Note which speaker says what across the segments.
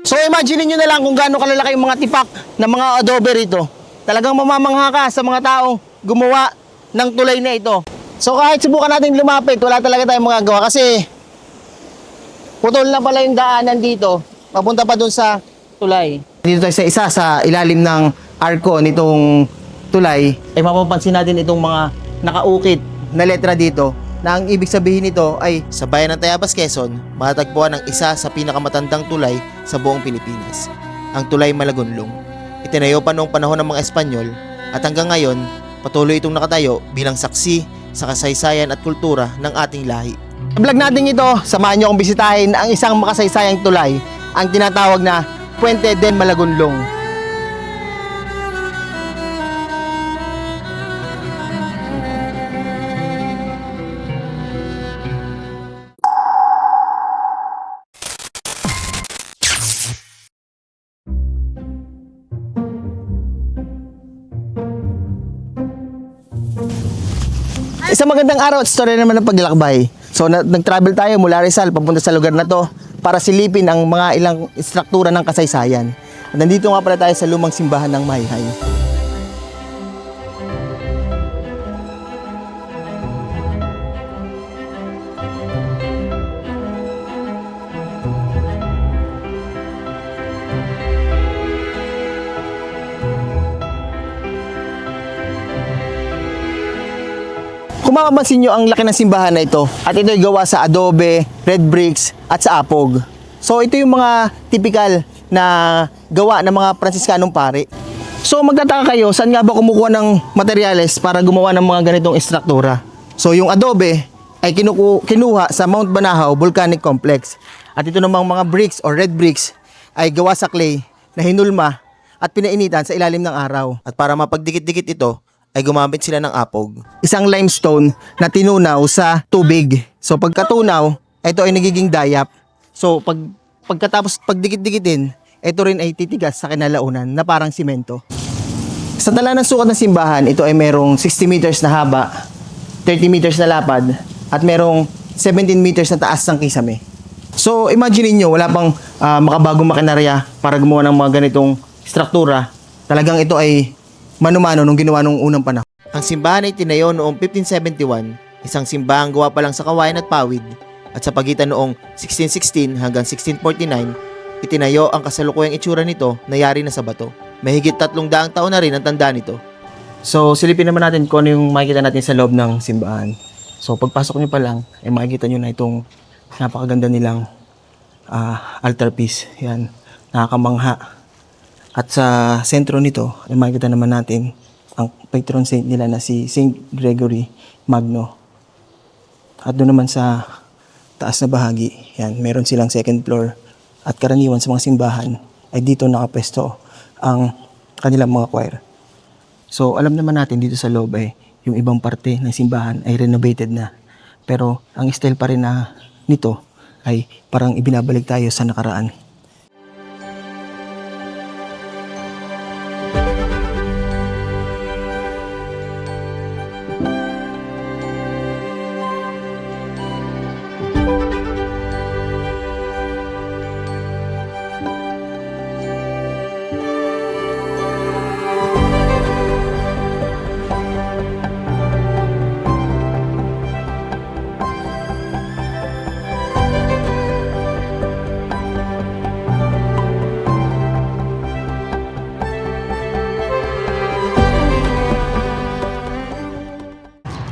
Speaker 1: So imagine niyo na lang kung gaano kalalaki yung mga tipak ng mga adobe rito. Talagang mamamangha ka sa mga taong gumawa ng tulay na ito. So kahit subukan natin lumapit, wala talaga tayong magagawa kasi putol na pala yung daanan dito. Papunta pa dun sa tulay. Dito tayo sa isa sa ilalim ng arko nitong tulay. Ay mapapansin natin itong mga nakaukit na letra dito na ang ibig sabihin nito ay
Speaker 2: Sa bayan ng Tayabas, Quezon, matatagpuan ang isa sa pinakamatandang tulay sa buong Pilipinas, ang Tulay Malagonlong. Itinayo pa noong panahon ng mga Espanyol at hanggang ngayon, patuloy itong nakatayo bilang saksi sa kasaysayan at kultura ng ating lahi.
Speaker 1: Sa vlog natin ito, samahan nyo akong bisitahin ang isang makasaysayang tulay, ang tinatawag na Puente del Malagunlong. Isang magandang araw at story naman ng paglalakbay. So na- nag-travel tayo mula Rizal papunta sa lugar na to para silipin ang mga ilang struktura ng kasaysayan. At nandito nga pala tayo sa lumang simbahan ng Mayhay. Kung mapapansin nyo ang laki ng simbahan na ito at ito ay gawa sa adobe, red bricks at sa apog. So ito yung mga typical na gawa ng mga Pransiskanong pari. So magtataka kayo, saan nga ba kumukuha ng materyales para gumawa ng mga ganitong istruktura? So yung adobe ay kinuku- kinuha sa Mount Banahaw Volcanic Complex. At ito namang mga bricks or red bricks ay gawa sa clay na hinulma at pinainitan sa ilalim ng araw.
Speaker 2: At para mapagdikit-dikit ito, ay gumamit sila ng apog.
Speaker 1: isang limestone na tinunaw sa tubig. So pagkatunaw, ito ay nagiging dayap. So pag pagkatapos pagdikit-dikitin, ito rin ay titigas sa kinalaunan na parang simento. Sa tala ng sukat ng simbahan, ito ay merong 60 meters na haba, 30 meters na lapad, at merong 17 meters na taas ng kisame. So imagine niyo wala pang ah, makabagong makinarya para gumawa ng mga ganitong struktura. Talagang ito ay mano-mano nung ginawa nung unang panahon.
Speaker 2: Ang simbahan ay tinayo noong 1571, isang simbahang gawa pa lang sa kawayan at pawid. At sa pagitan noong 1616 hanggang 1649, itinayo ang kasalukuyang itsura nito na yari na sa bato. Mahigit tatlong daang taon na rin ang tanda nito.
Speaker 1: So, silipin naman natin kung ano yung makikita natin sa loob ng simbahan. So, pagpasok nyo pa lang, ay makikita nyo na itong napakaganda nilang ah, altar piece. Yan, nakakamangha. At sa sentro nito, ay makikita naman natin ang patron saint nila na si Saint Gregory Magno. At doon naman sa taas na bahagi, yan, meron silang second floor. At karaniwan sa mga simbahan, ay dito nakapwesto ang kanilang mga choir. So, alam naman natin dito sa loob ay yung ibang parte ng simbahan ay renovated na. Pero ang style pa rin na nito ay parang ibinabalik tayo sa nakaraan.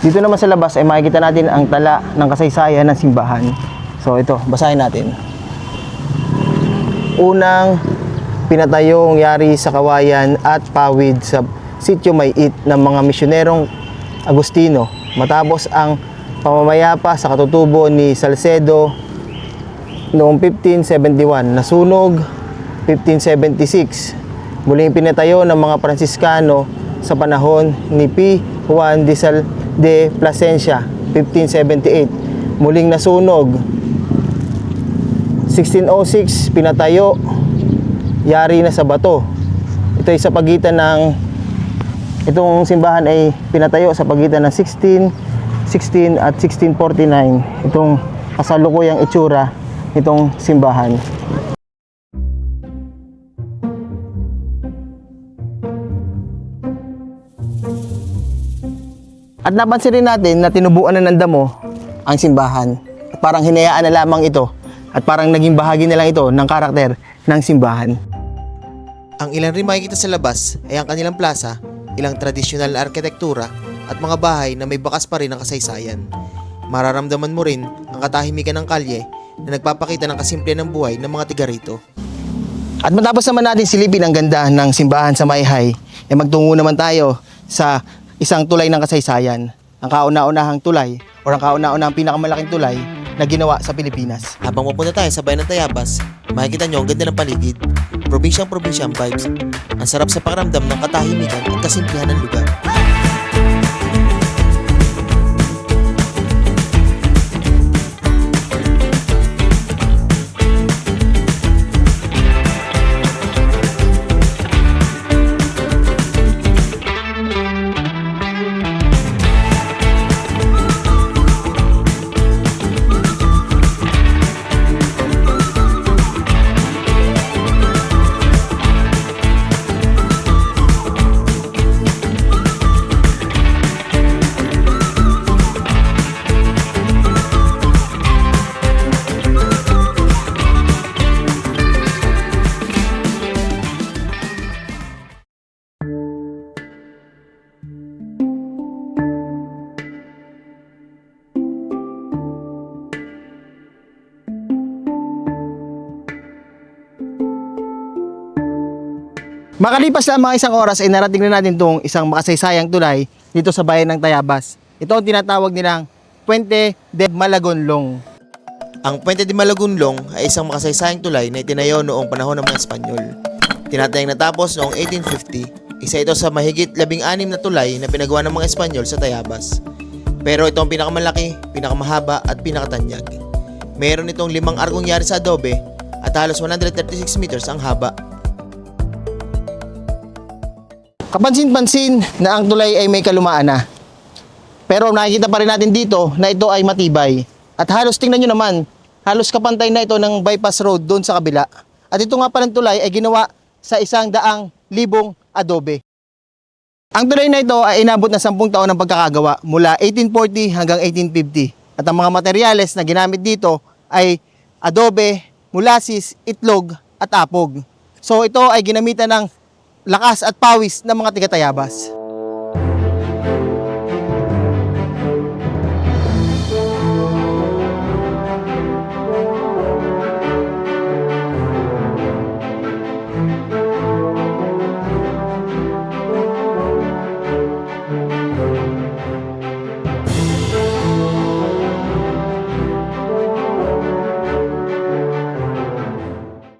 Speaker 1: Dito naman sa labas ay makikita natin ang tala ng kasaysayan ng simbahan. So ito, basahin natin. Unang pinatayong yari sa kawayan at pawid sa sityo Mayit ng mga misyonerong Agustino matapos ang pamamayapa sa katutubo ni Salcedo noong 1571 nasunog 1576 muling pinatayo ng mga Pransiskano sa panahon ni P. Juan de Sal de Plasencia 1578 muling nasunog. 1606 pinatayo. Yari na sa bato. Ito ay sa pagitan ng itong simbahan ay pinatayo sa pagitan ng 16 16 at 1649 itong kasalukuyang itsura nitong simbahan At napansin rin natin na tinubuan na ng damo ang simbahan. At parang hinayaan na lamang ito at parang naging bahagi na lang ito ng karakter ng simbahan.
Speaker 2: Ang ilan rin makikita sa labas ay ang kanilang plaza, ilang tradisyonal na arkitektura at mga bahay na may bakas pa rin ng kasaysayan. Mararamdaman mo rin ang katahimikan ng kalye na nagpapakita ng kasimple ng buhay ng mga tiga rito.
Speaker 1: At matapos naman natin silipin ang ganda ng simbahan sa Mayhay, eh magtungo naman tayo sa isang tulay ng kasaysayan. Ang kauna-unahang tulay o ang kauna-unahang pinakamalaking tulay na ginawa sa Pilipinas.
Speaker 2: Habang pupunta tayo sa bayan ng Tayabas, makikita nyo ang ganda ng paligid. Probinsyang probinsyang vibes. Ang sarap sa pakiramdam ng katahimikan at kasimplihan ng lugar.
Speaker 1: Makalipas lang mga isang oras ay narating na natin itong isang makasaysayang tulay dito sa bayan ng Tayabas. Ito ang tinatawag nilang Puente de Malagonlong.
Speaker 2: Ang Puente de Malagunlong ay isang makasaysayang tulay na itinayo noong panahon ng mga Espanyol. Tinatayang natapos noong 1850, isa ito sa mahigit labing anim na tulay na pinagawa ng mga Espanyol sa Tayabas. Pero ito ang pinakamalaki, pinakamahaba at pinakatanyag. Meron itong limang argong yari sa adobe at halos 136 meters ang haba.
Speaker 1: Kapansin-pansin na ang tulay ay may kalumaan na. Pero nakikita pa rin natin dito na ito ay matibay. At halos tingnan nyo naman, halos kapantay na ito ng bypass road doon sa kabila. At ito nga palang tulay ay ginawa sa isang daang libong adobe. Ang tulay na ito ay inabot na 10 taon ng pagkakagawa mula 1840 hanggang 1850. At ang mga materyales na ginamit dito ay adobe, molasses, itlog at apog. So ito ay ginamitan ng lakas at pawis ng mga tigatayabas.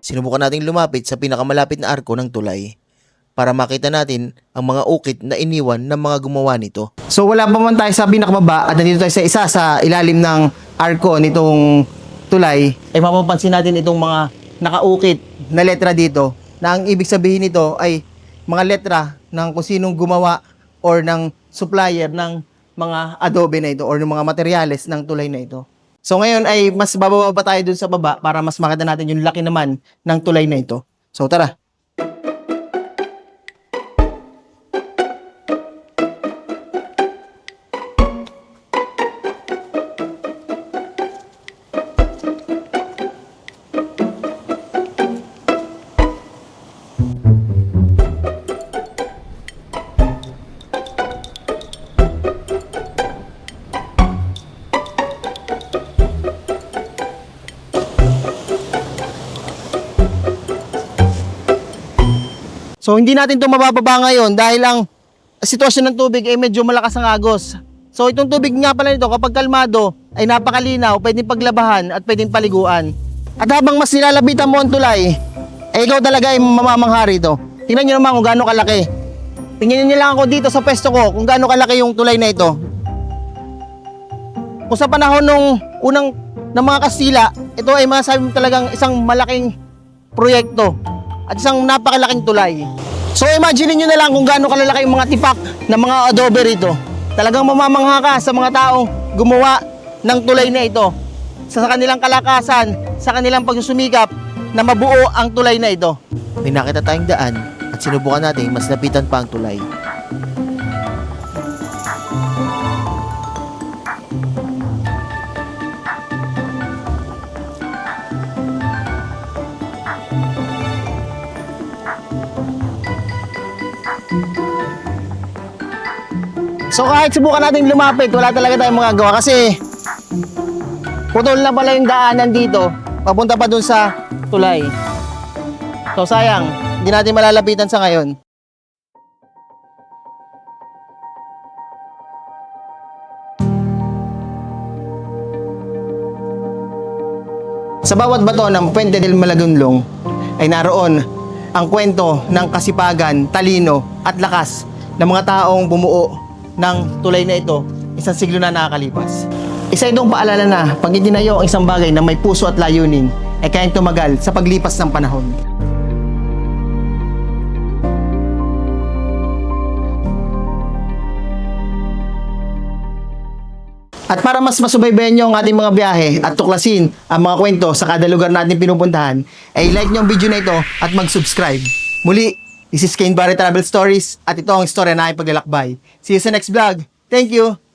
Speaker 2: Sinubukan nating lumapit sa pinakamalapit na arko ng tulay para makita natin ang mga ukit na iniwan ng mga gumawa nito.
Speaker 1: So wala pa man tayo sa pinakababa at nandito tayo sa isa sa ilalim ng arko nitong tulay, ay mapapansin natin itong mga nakaukit na letra dito na ang ibig sabihin nito ay mga letra ng kung sinong gumawa or ng supplier ng mga adobe na ito or ng mga materyales ng tulay na ito. So ngayon ay mas bababa pa tayo dun sa baba para mas makita natin yung laki naman ng tulay na ito. So tara. So hindi natin ito mabababa ngayon dahil ang sitwasyon ng tubig ay medyo malakas ang agos. So itong tubig nga pala nito kapag kalmado ay napakalinaw, pwedeng paglabahan at pwedeng paliguan. At habang mas nilalabitan mo ang tulay, ay ikaw talaga ay mamamangha rito. Tingnan nyo naman kung gaano kalaki. Tingnan nyo lang ako dito sa pwesto ko kung gaano kalaki yung tulay na ito. Kung sa panahon nung unang ng mga Kastila, ito ay masasabi mo talagang isang malaking proyekto at isang napakalaking tulay. So imagine niyo na lang kung gaano kalalaki yung mga tipak ng mga adobe rito. Talagang mamamangha ka sa mga taong gumawa ng tulay na ito. Sa kanilang kalakasan, sa kanilang pagsusumikap na mabuo ang tulay na ito.
Speaker 2: May nakita tayong daan at sinubukan natin mas lapitan pa ang tulay.
Speaker 1: So kahit subukan natin lumapit, wala talaga tayong magagawa kasi putol na pala yung daanan dito. Papunta pa dun sa tulay. So sayang, hindi natin malalapitan sa ngayon. Sa bawat bato ng Puente del Malagunlong ay naroon ang kwento ng kasipagan, talino at lakas ng mga taong bumuo ng tulay na ito isang siglo na nakakalipas. Isa itong paalala na pag itinayo ang isang bagay na may puso at layunin ay kayang tumagal sa paglipas ng panahon. At para mas masubaybayan nyo ang ating mga biyahe at tuklasin ang mga kwento sa kada lugar natin pinupuntahan, ay like nyo ang video na ito at mag-subscribe. Muli, this is Kane Barre Travel Stories at ito ang istorya na aking paglalakbay. See you sa next vlog. Thank you!